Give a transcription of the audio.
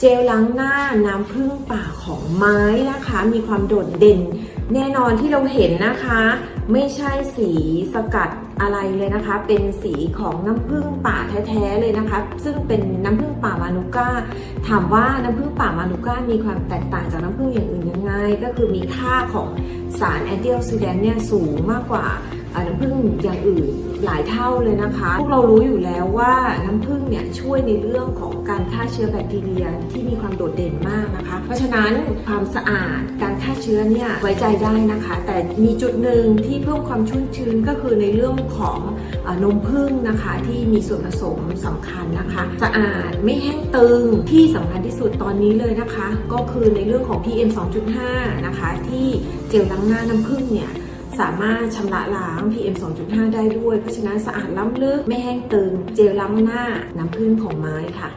เจลล้างหน้าน้ำผึ้งป่าของไม้นะคะ มีความโดดเด่น แน่นอนที่เราเห็นนะคะ ไม่ใช่สีสกัดอะไรเลยนะคะ เป็นสีของน้ำผึ้งป่าแท้ๆเลยนะคะ ซึ่งเป็นน้ำผึ้งป่ามานูก้า ถามว่าน้ำผึ้งป่ามานูก้ามีความแตกต่างจากน้ำผึ้งอย่างอื่นยังไง ก็คือมีค่าของสารแอนตี้ออกซิแดนต์เนี่ยสูงมากกว่า น้ำผึ้งอย่างอื่นหลายเท่าเลยนะคะ พวกเรารู้อยู่แล้วว่าน้ำผึ้งเนี่ยช่วยในเรื่องของการฆ่าเชื้อแบคทีเรียที่มีความโดดเด่นมากนะคะ เพราะฉะนั้นความสะอาดการฆ่าเชื้อเนี่ยไว้ใจได้นะคะ แต่มีจุดหนึ่งที่เพิ่มความชุ่มชื้นก็คือในเรื่องของอนมผึ้งนะคะที่มีส่วนผสมสำคัญนะคะ สะอาดไม่แห้งตึงที่สำคัญที่สุดตอนนี้เลยนะคะ ก็คือในเรื่องของ PM 2.5 นะคะ ที่เจลล้างหน้าน้ำผึ้งเนี่ย สามารถชำระล้าง PM 2.5 ได้ด้วย เพราะฉะนั้นสะอาดล้ำลึกไม่แห้งตึง เจลล้างหน้าน้ำผึ้งของไม้ค่ะ